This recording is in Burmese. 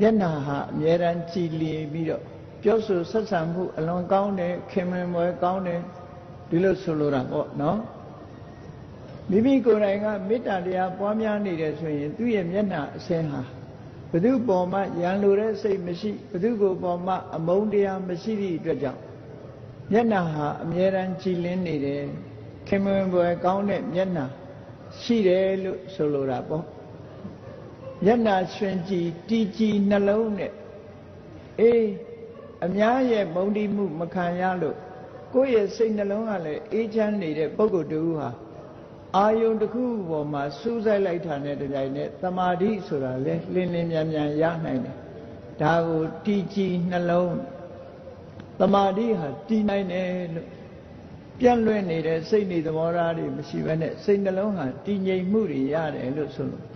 မျက်နှာဟာအမြဲတမ်းကြည်လီပြီးတော့ပြောဆိုဆက်ဆံမှုအလွန်ကောင်းတယ်ခင်မင်မွယ်ကောင်းတယ်ဒီလိုဆိုလိုတာပေါ့နော်မိမိကိုယ်တိုင်ကမေတ္တာတရားပွားများနေတယ်ဆိုရင်သူ့ရဲ့မျက်နှာအစင်းဟာဘု து ပေါ်မှာရန်လိုတဲ့စိတ်မရှိဘု து ကိုပေါ်မှာအမုန်းတရားမရှိသည့်အတွက်ကြောင့်မျက်နှာဟာအမြဲတမ်းကြည်လင်းနေတယ်ခင်မင်ပွဲကောင်းတဲ့မျက်နှာရှိတယ်လို့ဆိုလိုတာပေါ့ မျက်နှာရှင်ကြည်တီကြည်နှလုံးနဲ့အေးအများရဲ့မုန်းတိမှုမခံရလို့ကိုယ့်ရဲ့စိတ်နှလုံးကလည်းအေးချမ်းနေတဲ့ပုဂ္ဂိုလ်တူဟာအာယုန်တစ်ခုပေါ်မှာစူးစိုက်လိုက်တာနဲ့တပြိုင်နက်တမာတိဆိုတာလဲလင်းလင်းမြန်မြန်ရနိုင်တယ်ဒါကိုတီကြည်နှလုံးတမာတိဟာတည်နိုင်တယ်လို့ပြန့်လွင့်နေတဲ့စိတ်နေသဘောထားတွေမရှိဘဲနဲ့စိတ်နှလုံးဟာတည်ငြိမ်မှုတွေရတယ်လို့ဆိုလို့